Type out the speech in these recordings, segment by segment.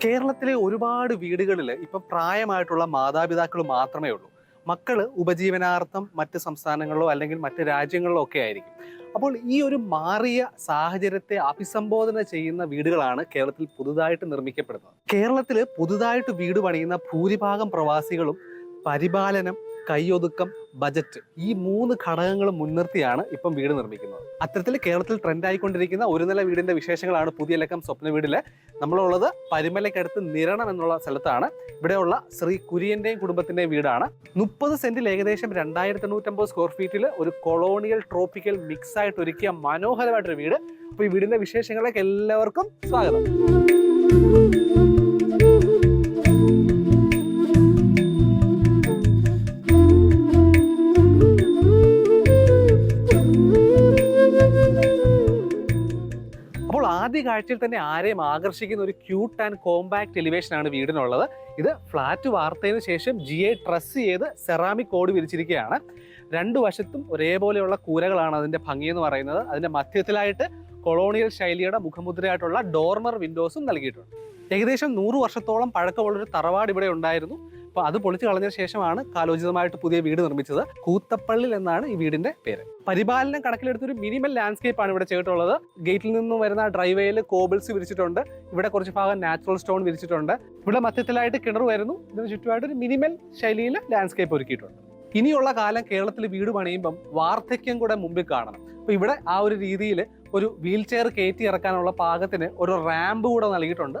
കേരളത്തിലെ ഒരുപാട് വീടുകളിൽ ഇപ്പം പ്രായമായിട്ടുള്ള മാതാപിതാക്കൾ മാത്രമേ ഉള്ളൂ. മക്കൾ ഉപജീവനാർത്ഥം മറ്റ് സംസ്ഥാനങ്ങളിലോ അല്ലെങ്കിൽ മറ്റ് രാജ്യങ്ങളിലോ ഒക്കെ ആയിരിക്കും. അപ്പോൾ ഈ ഒരു മാറിയ സാഹചര്യത്തെ അഭിസംബോധന ചെയ്യുന്ന വീടുകളാണ് കേരളത്തിൽ പുതുതായിട്ട് നിർമ്മിക്കപ്പെടുന്നത്. കേരളത്തിൽ പുതുതായിട്ട് വീട് പണിയുന്ന ഭൂരിഭാഗം പ്രവാസികളും പരിപാലനം കൈയൊതുക്കം ബജറ്റ് ഈ മൂന്ന് ഘടകങ്ങൾ മുൻനിർത്തിയാണ് ഇപ്പം വീട് നിർമ്മിക്കുന്നത്. അത്തരത്തിൽ കേരളത്തിൽ ട്രെൻഡ് ആയിക്കൊണ്ടിരിക്കുന്ന ഒരു നില വീടിന്റെ വിശേഷങ്ങളാണ് പുതിയ ലക്കം സ്വപ്ന വീടിൽ. നമ്മളുള്ളത് പരിമലയ്ക്കടുത്ത് നിരണം എന്നുള്ള സ്ഥലത്താണ്. ഇവിടെയുള്ള ശ്രീ കുര്യന്റെയും കുടുംബത്തിന്റെയും വീടാണ്. മുപ്പത് സെന്റിൽ ഏകദേശം രണ്ടായിരത്തി എണ്ണൂറ്റമ്പത് സ്ക്വയർ ഫീറ്റിൽ ഒരു കൊളോണിയൽ ട്രോപ്പിക്കൽ മിക്സ് ആയിട്ട് ഒരുക്കിയ മനോഹരമായിട്ടൊരു വീട്. അപ്പൊ ഈ വീടിന്റെ വിശേഷങ്ങളൊക്കെ എല്ലാവർക്കും സ്വാഗതം. കാഴ്ചയിൽ തന്നെ ആരെയും ആകർഷിക്കുന്ന ഒരു ക്യൂട്ട് ആൻഡ് കോമ്പാക്ട് എലിവേഷൻ ആണ് വീടിനുള്ളത്. ഇത് ഫ്ലാറ്റ് വാർത്തതിന് ശേഷം ജി എ ട്രസ് ചെയ്ത് സെറാമിക് കോഡ് വിരിച്ചിരിക്കുകയാണ്. രണ്ടു വശത്തും ഒരേപോലെയുള്ള കൂരകളാണ് അതിന്റെ ഭംഗി എന്ന് പറയുന്നത്. അതിന്റെ മധ്യത്തിലായിട്ട് കൊളോണിയൽ ശൈലിയുടെ മുഖമുദ്രയായിട്ടുള്ള ഡോർമർ വിൻഡോസും നൽകിയിട്ടുണ്ട്. ഏകദേശം നൂറ് വർഷത്തോളം പഴക്കമുള്ളൊരു തറവാട് ഇവിടെ ഉണ്ടായിരുന്നു. അപ്പോൾ അത് പൊളിച്ചു കളഞ്ഞ ശേഷമാണ് കാലോചിതമായിട്ട് പുതിയ വീട് നിർമ്മിച്ചത്. കൂത്തപ്പള്ളിൽ എന്നാണ് ഈ വീടിന്റെ പേര്. പരിപാലനം കണക്കിലെടുത്തൊരു മിനിമൽ ലാൻഡ്സ്കേപ്പ് ആണ് ഇവിടെ ചെയ്തിട്ടുള്ളത്. ഗേറ്റിൽ നിന്നും വരുന്ന ഡ്രൈവേയിൽ കോബിൾസ് വിരിച്ചിട്ടുണ്ട്. ഇവിടെ കുറച്ച് ഭാഗം നാച്ചുറൽ സ്റ്റോൺ വിരിച്ചിട്ടുണ്ട്. ഇവിടെ മധ്യത്തിലായിട്ട് കിണർ വരുന്നു. ഇതിന് ചുറ്റുമായിട്ട് ഒരു മിനിമൽ ശൈലിയിൽ ലാൻഡ്സ്കേപ്പ് ഒരുക്കിയിട്ടുണ്ട്. ഇനിയുള്ള കാലം കേരളത്തിൽ വീട് പണിയുമ്പം വാർദ്ധക്യം കൂടെ മുമ്പിൽ കാണണം. അപ്പൊ ഇവിടെ ആ ഒരു രീതിയിൽ ഒരു വീൽ ചെയർ കയറ്റി ഇറക്കാനുള്ള പാകത്തിന് ഒരു റാമ്പ് കൂടെ നൽകിയിട്ടുണ്ട്.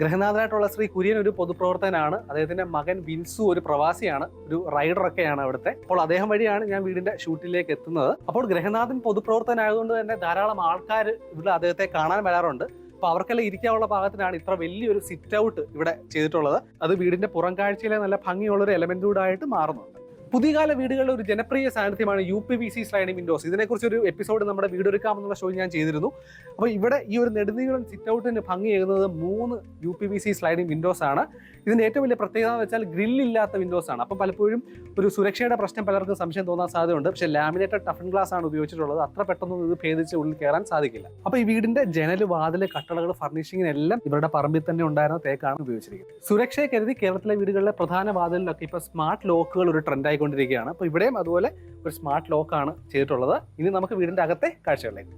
ഗ്രഹനാഥനായിട്ടുള്ള ശ്രീ കുര്യൻ ഒരു പൊതുപ്രവർത്തകനാണ്. അദ്ദേഹത്തിന്റെ മകൻ വിൻസു ഒരു പ്രവാസിയാണ്. ഒരു റൈഡർ ഒക്കെയാണ് അവിടുത്തെ. അപ്പോൾ അദ്ദേഹം വഴിയാണ് ഞാൻ വീടിന്റെ ഷൂട്ടിലേക്ക് എത്തുന്നത്. അപ്പോൾ ഗ്രഹനാഥൻ പൊതുപ്രവർത്തകനായതുകൊണ്ട് തന്നെ ധാരാളം ആൾക്കാർ ഇവിടെ അദ്ദേഹത്തെ കാണാൻ വരാറുണ്ട്. അപ്പോൾ അവർക്കെല്ലാം ഇരിക്കാനുള്ള ഭാഗത്തിനാണ് ഇത്ര വലിയൊരു സിറ്റ് ഔട്ട് ഇവിടെ ചെയ്തിട്ടുള്ളത്. അത് വീടിന്റെ പുറം കാഴ്ചയിലെ നല്ല ഭംഗിയുള്ള ഒരു എലമെന്റ് കൂടായിട്ട് മാറുന്നുണ്ട്. പുതിയകാല വീടുകളുടെ ഒരു ജനപ്രിയ സാന്നിധ്യമാണ് U P V C sliding windows. ഇതിനെക്കുറിച്ച് ഒരു എപ്പിസോഡ് നമ്മുടെ വീടൊരുക്കാമെന്നുള്ള ഷോ ഞാൻ ചെയ്തിരുന്നു. അപ്പോൾ ഇവിടെ ഈ ഒരു നെടുനീളം സിറ്റ് ഔട്ടിന് ഭംഗിയേകുന്നത് മൂന്ന് U P V C sliding windows ആണ്. ഇതിന്റെ ഏറ്റവും വലിയ പ്രത്യേകത എന്ന് വെച്ചാൽ ഗ്രില്ലില്ലാത്ത വിൻഡോസ് ആണ്. അപ്പം പലപ്പോഴും ഒരു സുരക്ഷയുടെ പ്രശ്നം പലർക്കും സംശയം തോന്നാൻ സാധ്യതയുണ്ട്. പക്ഷേ ലാമിനേറ്റഡ് ടഫൻ ഗ്ലാസ് ആണ് ഉപയോഗിച്ചിട്ടുള്ളത്. അത്ര പെട്ടെന്നൊന്നും ഇത് ഭേദിച്ച് ഉള്ളിൽ കയറാൻ സാധിക്കില്ല. അപ്പോൾ ഈ വീടിന്റെ ജനൽ വാതിൽ കട്ടളകൾ ഫർണിഷിങ്ങിനെല്ലാം ഇവരുടെ പറമ്പിൽ തന്നെ ഉണ്ടായിരുന്ന തേക്കാണ് ഉപയോഗിച്ചിരിക്കുന്നത്. സുരക്ഷയെ കരുതി കേരളത്തിലെ വീടുകളിലെ പ്രധാന വാതിലിലൊക്കെ ഇപ്പോൾ സ്മാർട്ട് ലോക്കുകൾ ഒരു ട്രെൻഡ് ആയിക്കൊണ്ടിരിക്കുകയാണ് അപ്പോൾ ഇവിടെയും അതുപോലെ ഒരു സ്മാർട്ട് ലോക്കാണ് ചെയ്തിട്ടുള്ളത്. ഇനി നമുക്ക് വീടിന്റെ അകത്തെ കാഴ്ചകളിലേക്ക്.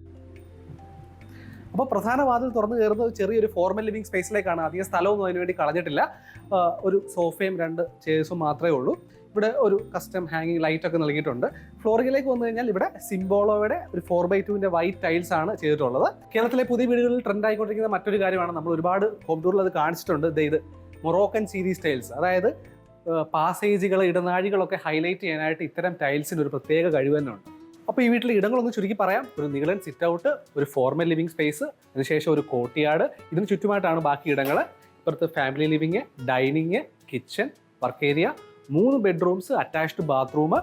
അപ്പോൾ പ്രധാന വാതിൽ തുറന്നു കയറുന്നത് ചെറിയൊരു ഫോർമൽ ലിവിംഗ് സ്പേസിലേക്കാണ് അധികം സ്ഥലമൊന്നും അതിന് വേണ്ടി കളഞ്ഞിട്ടില്ല. ഒരു സോഫയും രണ്ട് ചെയർസും മാത്രമേ ഉള്ളൂ. ഇവിടെ ഒരു കസ്റ്റം ഹാങ്ങിങ് ലൈറ്റ് ഒക്കെ നൽകിയിട്ടുണ്ട്. ഫ്ലോറിംഗിലേക്ക് വന്നു കഴിഞ്ഞാൽ ഇവിടെ സിംബോളോയുടെ ഒരു ഫോർ ബൈ ടുവിന്റെ വൈറ്റ് ടൈൽസ് ആണ് ചെയ്തിട്ടുള്ളത്. കേരളത്തിലെ പുതിയ വീടുകളിൽ ട്രെൻഡ് ആയിക്കൊണ്ടിരിക്കുന്ന മറ്റൊരു കാര്യമാണ് നമ്മൾ ഒരുപാട് ഹോം ടൂറിൽ അത് കാണിച്ചിട്ടുണ്ട്. ഇത് മൊറോക്കൻ സീരീസ് ടൈൽസ് അതായത് പാസേജുകൾ ഇടനാഴികളൊക്കെ ഹൈലൈറ്റ് ചെയ്യാനായിട്ട് ഇത്തരം ടൈൽസിന് ഒരു പ്രത്യേക കഴിവ് തന്നെ ഉണ്ട് അപ്പോൾ ഈ വീട്ടിലെ ഇടങ്ങളൊന്ന് ചുരുക്കി പറയാം. ഒരു നീളൻ സിറ്റ് ഔട്ട് ഒരു ഫോർമൽ ലിവിംഗ് സ്പേസ് അതിനുശേഷം ഒരു കോട്ടിയാട് ഇതിന് ചുറ്റുമായിട്ടാണ് ബാക്കി ഇടങ്ങൾ ഇപ്പുറത്ത് family living dining kitchen work area മൂന്ന് ബെഡ്റൂംസ് അറ്റാച്ച്ഡ് ബാത്റൂം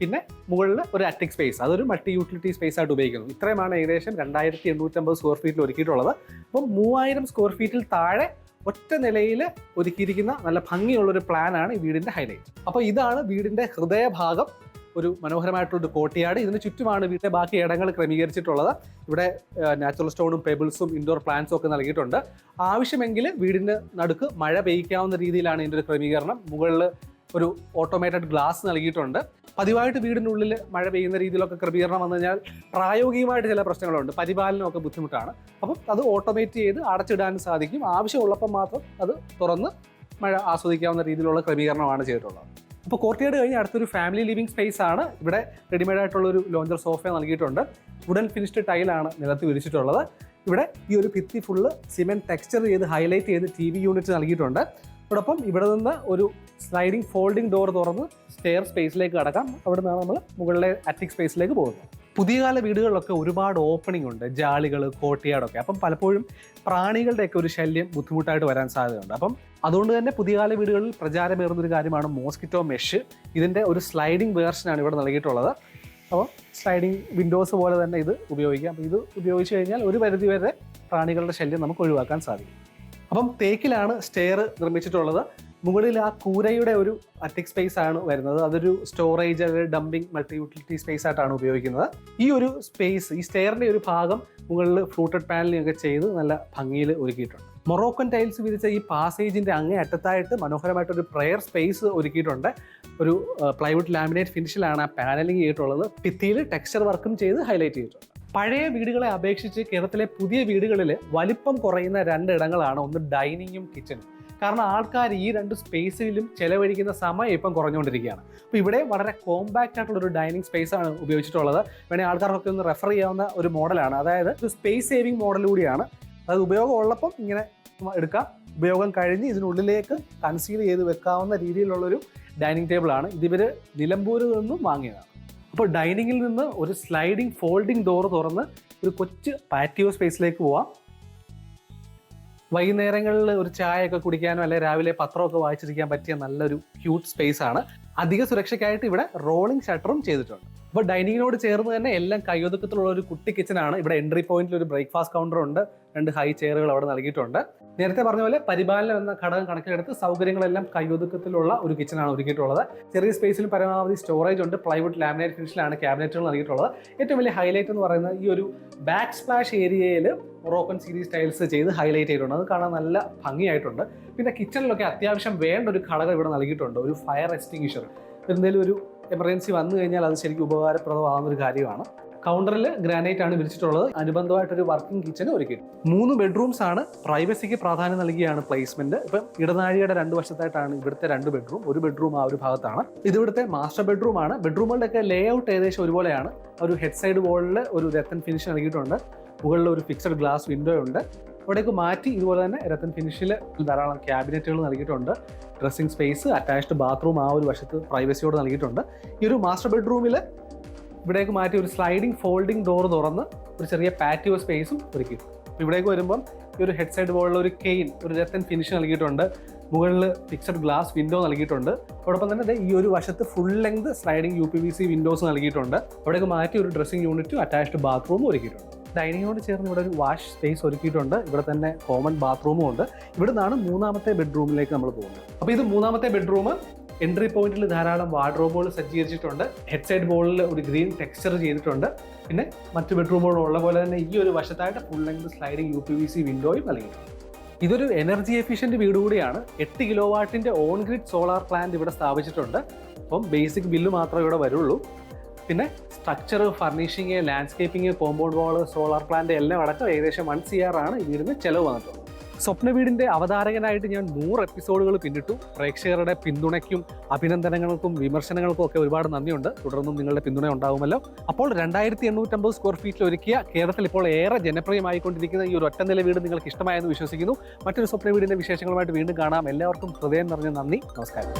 പിന്നെ മുകളിൽ ഒരു അറ്റിക് സ്പേസ് അതൊരു മൾട്ടി യൂട്ടിലിറ്റി സ്പേസ് ആയിട്ട് ഉപയോഗിക്കുന്നു. ഇത്രയുമാണ് ഏകദേശം രണ്ടായിരത്തി എണ്ണൂറ്റമ്പത് സ്ക്വയർ ഫീറ്റിൽ ഒരുക്കിയിട്ടുള്ളത്. അപ്പം മൂവായിരം സ്ക്വയർ ഫീറ്റിൽ താഴെ ഒറ്റ നിലയിൽ ഒരുക്കിയിരിക്കുന്ന നല്ല ഭംഗിയുള്ള ഒരു പ്ലാനാണ് ഈ വീടിന്റെ ഹൈലൈറ്റ് അപ്പോൾ ഇതാണ് വീടിന്റെ ഹൃദയഭാഗം. ഒരു മനോഹരമായിട്ടുള്ള ഒരു കോട്ടിയാട്. ഇതിന് ചുറ്റുമാണ് വീട്ടിലെ ബാക്കി ഇടങ്ങൾ ക്രമീകരിച്ചിട്ടുള്ളത്. ഇവിടെ നാച്ചുറൽ സ്റ്റോണും പെബിൾസും ഇൻഡോർ പ്ലാന്റ്സും ഒക്കെ നൽകിയിട്ടുണ്ട്. ആവശ്യമെങ്കിൽ വീടിന്റെ നടുക്ക് മഴ പെയ്ക്കാവുന്ന രീതിയിലാണ് ഇതിന്റെ ഒരു ക്രമീകരണം. മുകളിൽ ഒരു ഓട്ടോമേറ്റഡ് ഗ്ലാസ് നൽകിയിട്ടുണ്ട്. പതിവായിട്ട് വീടിനുള്ളിൽ മഴ പെയ്യുന്ന രീതിയിലൊക്കെ ക്രമീകരണം വന്നു കഴിഞ്ഞാൽ പ്രായോഗികമായിട്ട് ചില പ്രശ്നങ്ങളുണ്ട്. പരിപാലനമൊക്കെ ബുദ്ധിമുട്ടാണ്. അപ്പം അത് ഓട്ടോമേറ്റ് ചെയ്ത് അടച്ചിടാൻ സാധിക്കും. ആവശ്യമുള്ളപ്പം മാത്രം അത് തുറന്ന് മഴ ആസ്വദിക്കാവുന്ന രീതിയിലുള്ള ക്രമീകരണമാണ് ചെയ്തിട്ടുള്ളത്. അപ്പോൾ കോർട്ടിയാട് കഴിഞ്ഞ് അടുത്തൊരു ഫാമിലി ലിവിംഗ് സ്പേസ് ആണ്. ഇവിടെ റെഡിമെയ്ഡ് ആയിട്ടുള്ള ഒരു ലോഞ്ചർ സോഫ നൽകിയിട്ടുണ്ട് വുഡൻ ഫിനിഷ്ഡ് ടൈലാണ് നിലത്ത് വിരിച്ചിട്ടുള്ളത്. ഇവിടെ ഈ ഒരു ഭിത്തി ഫുള്ള് സിമെന്റ് ടെക്സ്ചർ ചെയ്ത് ഹൈലൈറ്റ് ചെയ്ത് ടി വി യൂണിറ്റ് നൽകിയിട്ടുണ്ട്. അതോടൊപ്പം ഇവിടെ നിന്ന് ഒരു സ്ലൈഡിംഗ് ഫോൾഡിംഗ് ഡോർ തുറന്ന് സ്റ്റെയർ സ്പേസിലേക്ക് കടക്കാം. അവിടെ നിന്നാണ് നമ്മൾ മുകളിലെ അറ്റിക് സ്പേസിലേക്ക് പോകുന്നത് പുതിയ കാല വീടുകളിലൊക്കെ ഒരുപാട് ഓപ്പണിംഗ് ഉണ്ട്. ജാളികൾ കോട്ടിയാടൊക്കെ. അപ്പം പലപ്പോഴും പ്രാണികളുടെയൊക്കെ ഒരു ശല്യം ബുദ്ധിമുട്ടായിട്ട് വരാൻ സാധ്യതയുണ്ട്. അപ്പം അതുകൊണ്ട് തന്നെ പുതിയ കാല വീടുകളിൽ പ്രചാരമേറുന്ന ഒരു കാര്യമാണ് മോസ്കിറ്റോ മെഷ് ഇതിന്റെ ഒരു സ്ലൈഡിംഗ് വേർഷനാണ് ഇവിടെ നൽകിയിട്ടുള്ളത്. അപ്പോൾ സ്ലൈഡിംഗ് വിൻഡോസ് പോലെ തന്നെ ഇത് ഉപയോഗിക്കാം. അപ്പോൾ ഇത് ഉപയോഗിച്ച് കഴിഞ്ഞാൽ ഒരു പരിധി വരെ പ്രാണികളുടെ ശല്യം നമുക്ക് ഒഴിവാക്കാൻ സാധിക്കും. അപ്പം തേക്കിലാണ് സ്റ്റെയർ നിർമ്മിച്ചിട്ടുള്ളത്. മുകളിൽ ആ കൂരയുടെ ഒരു അറ്റിക് സ്പേസ് ആണ് വരുന്നത്. അതൊരു സ്റ്റോറേജ് അല്ലെങ്കിൽ ഡംപിംഗ് മൾട്ടി യൂട്ടിലിറ്റി സ്പേസ് ആയിട്ടാണ് ഉപയോഗിക്കുന്നത്. ഈ ഒരു സ്പേസ് ഈ സ്റ്റെയറിന്റെ ഒരു ഭാഗം മുകളിൽ ഫ്ലൂട്ടഡ് പാനലിംഗ് ഒക്കെ ചെയ്ത് നല്ല ഭംഗിയിൽ ഒരുക്കിയിട്ടുണ്ട്. മൊറോക്കൻ ടൈൽസ് വിരിച്ച ഈ പാസേജിന്റെ അങ്ങേ അറ്റത്തായിട്ട് മനോഹരമായിട്ടൊരു പ്രെയർ സ്പേസ് ഒരുക്കിയിട്ടുണ്ട്. ഒരു പ്ലൈവുഡ് ലാമിനേറ്റ് ഫിനിഷിലാണ് ആ പാനലിംഗ് ചെയ്തിട്ടുള്ളത്. ഭിത്തിയിൽ ടെക്സ്ചർ വർക്കും ചെയ്ത് ഹൈലൈറ്റ് ചെയ്തിട്ടുണ്ട്. പഴയ വീടുകളെ അപേക്ഷിച്ച് കേരളത്തിലെ പുതിയ വീടുകളിൽ വലിപ്പം കുറയുന്ന രണ്ട് ഇടങ്ങളാണ് ഒന്ന് ഡൈനിങ്ങും കിച്ചണും കാരണം ആൾക്കാർ ഈ രണ്ട് സ്പേസിലും ചെലവഴിക്കുന്ന സമയം ഇപ്പം കുറഞ്ഞുകൊണ്ടിരിക്കുകയാണ്. അപ്പോൾ ഇവിടെ വളരെ കോമ്പാക്റ്റ് ആയിട്ടുള്ള ഒരു ഡൈനിങ് സ്പേസ് ആണ് ഉപയോഗിച്ചിട്ടുള്ളത്. വേണമെങ്കിൽ ആൾക്കാർക്കൊക്കെ ഒന്ന് റെഫർ ചെയ്യാവുന്ന ഒരു മോഡലാണ്. അതായത് ഒരു സ്പേസ് സേവിങ് മോഡൽ കൂടിയാണ്. അത് ഉപയോഗം ഇങ്ങനെ എടുക്കാം. ഉപയോഗം കഴിഞ്ഞ് ഇതിനുള്ളിലേക്ക് കൺസീൽ ചെയ്ത് വെക്കാവുന്ന രീതിയിലുള്ളൊരു ഡൈനിങ് ടേബിളാണ്. ഇതിവർ നിലമ്പൂരിൽ നിന്നും വാങ്ങിയതാണ്. അപ്പോൾ ഡൈനിങ്ങിൽ നിന്ന് ഒരു സ്ലൈഡിംഗ് ഫോൾഡിംഗ് ഡോർ തുറന്ന് ഒരു കൊച്ച് പാറ്റിയോ സ്പേസിലേക്ക് പോവാം. വൈകുന്നേരങ്ങളിൽ ഒരു ചായയൊക്കെ കുടിക്കാനോ അല്ലെങ്കിൽ രാവിലെ പത്രമൊക്കെ വായിച്ചിരിക്കാൻ പറ്റിയ നല്ലൊരു ക്യൂട്ട് സ്പേസ് ആണ്. അധിക സുരക്ഷയ്ക്കായിട്ട് ഇവിടെ റോളിംഗ് ഷട്ടറും ചെയ്തിട്ടുണ്ട്. അപ്പോൾ ഡൈനിങ്ങിനോട് ചേർന്ന് തന്നെ എല്ലാം കൈയൊതുക്കത്തിലുള്ള ഒരു കുട്ടി കിച്ചനാണ് ഇവിടെ എൻട്രി പോയിന്റിൽ ഒരു ബ്രേക്ക്ഫാസ്റ്റ് കൗണ്ടർ ഉണ്ട്. രണ്ട് ഹൈ ചെയറുകൾ അവിടെ നൽകിയിട്ടുണ്ട്. നേരത്തെ പറഞ്ഞ പോലെ പരിപാലനം എന്ന ഘടകം കണക്കിലെടുത്ത് സൗകര്യങ്ങളെല്ലാം കൈയൊതുക്കത്തിലുള്ള ഒരു കിച്ചനാണ് ഒരുക്കിയിട്ടുള്ളത്. ചെറിയ സ്പേസിൽ പരമാവധി സ്റ്റോറേജ് ഉണ്ട്. പ്ലൈവുഡ് ലാമിനേറ്റ് ഫിനിഷിലാണ് ക്യാബിനറ്റുകൾ നൽകിയിട്ടുള്ളത്. ഏറ്റവും വലിയ ഹൈലൈറ്റ് എന്ന് പറയുന്നത് ഈ ഒരു ബാക്ക് സ്പ്ലാഷ് ഏരിയയിൽ മൊറോക്കൻ സീരീസ് ടൈൽസ് ചെയ്ത് ഹൈലൈറ്റ് ചെയ്തിട്ടുണ്ട്. അത് കാണാൻ നല്ല ഭംഗിയായിട്ടുണ്ട്. പിന്നെ കിച്ചണിലൊക്കെ അത്യാവശ്യം വേണ്ട ഒരു ഘടകം ഇവിടെ നൽകിയിട്ടുണ്ട്. ഒരു ഫയർ എക്സ്റ്റിങ്ഷർ എന്തെങ്കിലും ഒരു എമർജൻസി വന്നു കഴിഞ്ഞാൽ അത് ശരിക്കും ഉപകാരപ്രദമാകുന്ന ഒരു കാര്യമാണ്. കൗണ്ടറിൽ ഗ്രാനൈറ്റ് ആണ് വിരിച്ചിട്ടുള്ളത്. അനുബന്ധമായിട്ടൊരു വർക്കിംഗ് കിച്ചൺ ഒരുക്കി മൂന്ന് ബെഡ്റൂംസ് ആണ് പ്രൈവസിക്ക് പ്രാധാന്യം നൽകിയാണ് പ്ലേസ്മെന്റ് ഇപ്പം ഇടനാഴിയുടെ രണ്ട് വശത്തായിട്ടാണ് ഇവിടുത്തെ രണ്ട് ബെഡ്റൂം ഒരു ബെഡ്റൂം ആ ഒരു ഭാഗത്താണ്. ഇത് ഇവിടുത്തെ മാസ്റ്റർ ബെഡ്റൂം ആണ്. ബെഡ്റൂമുകളുടെ ഒക്കെ ലേ ഔട്ട് ഏകദേശം ഒരുപോലെയാണ്. ഒരു ഹെഡ് സൈഡ് വോളിൽ ഒരു രത്തൻ ഫിനിഷ് നൽകിയിട്ടുണ്ട്. മുകളിൽ ഒരു ഫിക്സഡ് ഗ്ലാസ് വിൻഡോ ഉണ്ട്. അവിടേക്ക് മാറ്റി ഇതുപോലെ തന്നെ രത്തൻ ഫിനിഷിൽ ധാരാളം ക്യാബിനറ്റുകൾ നൽകിയിട്ടുണ്ട്. ഡ്രസ്സിംഗ് സ്പേസ് അറ്റാച്ച്ഡ് ബാത്റൂം ആ ഒരു വശത്ത് പ്രൈവസിയോട് നൽകിയിട്ടുണ്ട്. ഈ ഒരു മാസ്റ്റർ ബെഡ്റൂമിൽ ഇവിടേക്ക് മാറ്റി ഒരു സ്ലൈഡിംഗ് ഫോൾഡിംഗ് ഡോർ തുറന്ന് ഒരു ചെറിയ പാറ്റിയോ സ്പേസും ഒരുക്കി ഇവിടേക്ക് വരുമ്പം ഈ ഒരു ഹെഡ് സൈഡ് പോലുള്ള ഒരു കെയിൻ ഒരു രത്തൻ ഫിനിഷ് നൽകിയിട്ടുണ്ട്. മുകളിൽ ഫിക്സഡ് ഗ്ലാസ് വിൻഡോ നൽകിയിട്ടുണ്ട്. അതോടൊപ്പം തന്നെ ഈ ഒരു വശത്ത് full length sliding U P V C windows നൽകിയിട്ടുണ്ട്. അവിടേക്ക് മാറ്റി ഒരു ഡ്രസ്സിംഗ് യൂണിറ്റും അറ്റാച്ച്ഡ് ബാത്റൂമും ഒരുക്കിയിട്ടുണ്ട്. ഡൈനിങ്ങോട് ചേർന്ന് ഇവിടെ ഒരു വാഷ് സ്പേസ് ഒരുക്കിയിട്ടുണ്ട്. ഇവിടെ തന്നെ കോമൺ ബാത്റൂമും ഉണ്ട്. ഇവിടെ നിന്നാണ് മൂന്നാമത്തെ ബെഡ്റൂമിലേക്ക് നമ്മൾ പോകുന്നത്. അപ്പോൾ ഇത് മൂന്നാമത്തെ ബെഡ്റൂം. എൻട്രി പോയിന്റിൽ ധാരാളം വാർഡ്രോബുകൾ സജ്ജീകരിച്ചിട്ടുണ്ട്. ഹെഡ് സൈഡ് ബോളിൽ ഒരു ഗ്രീൻ ടെക്സ്ചർ ചെയ്തിട്ടുണ്ട്. പിന്നെ മറ്റ് ബെഡ്റൂമുകളും ഉള്ള പോലെ തന്നെ ഈ ഒരു വശത്തായിട്ട് full length sliding U P V C വിൻഡോയും നൽകിയിട്ടുണ്ട്. ഇതൊരു എനർജി എഫിഷ്യന്റ് വീട് കൂടിയാണ്. എട്ട് കിലോ വാട്ടിന്റെ ഓൺ ഗ്രിഡ് സോളാർ പ്ലാന്റ് ഇവിടെ സ്ഥാപിച്ചിട്ടുണ്ട്. അപ്പം ബേസിക് ബില്ല് മാത്രമേ ഇവിടെ വരുള്ളൂ. പിന്നെ structure furnishing landscaping compound wall solar plant എല്ലാം അടക്കം ഏകദേശം വൺ സി ആർ ആണ് ഈ വീടിന് ചെലവ് വന്നിട്ടുള്ളത്. സ്വപ്ന വീടിന്റെ അവതാരകനായിട്ട് ഞാൻ നൂറ് എപ്പിസോഡുകൾ പിന്നിട്ടു. പ്രേക്ഷകരുടെ പിന്തുണയ്ക്കും അഭിനന്ദനങ്ങൾക്കും വിമർശനങ്ങൾക്കും ഒക്കെ ഒരുപാട് നന്ദിയുണ്ട്. തുടർന്നും നിങ്ങളുടെ പിന്തുണ ഉണ്ടാകുമല്ലോ അപ്പോൾ രണ്ടായിരത്തി എണ്ണൂറ്റമ്പത് സ്ക്വയർ ഫീറ്റിൽ ഒരുക്കിയ കേരളത്തിൽ ഇപ്പോൾ ഏറെ ജനപ്രിയമായിക്കൊണ്ടിരിക്കുന്ന ഈ ഒരു ഒറ്റ നില വീട് നിങ്ങൾക്ക് ഇഷ്ടമായെന്ന് വിശ്വസിക്കുന്നു. മറ്റൊരു സ്വപ്ന വീടിന്റെ വിശേഷങ്ങളുമായിട്ട് വീണ്ടും കാണാം. എല്ലാവർക്കും ഹൃദയം നിറഞ്ഞ നന്ദി. നമസ്കാരം.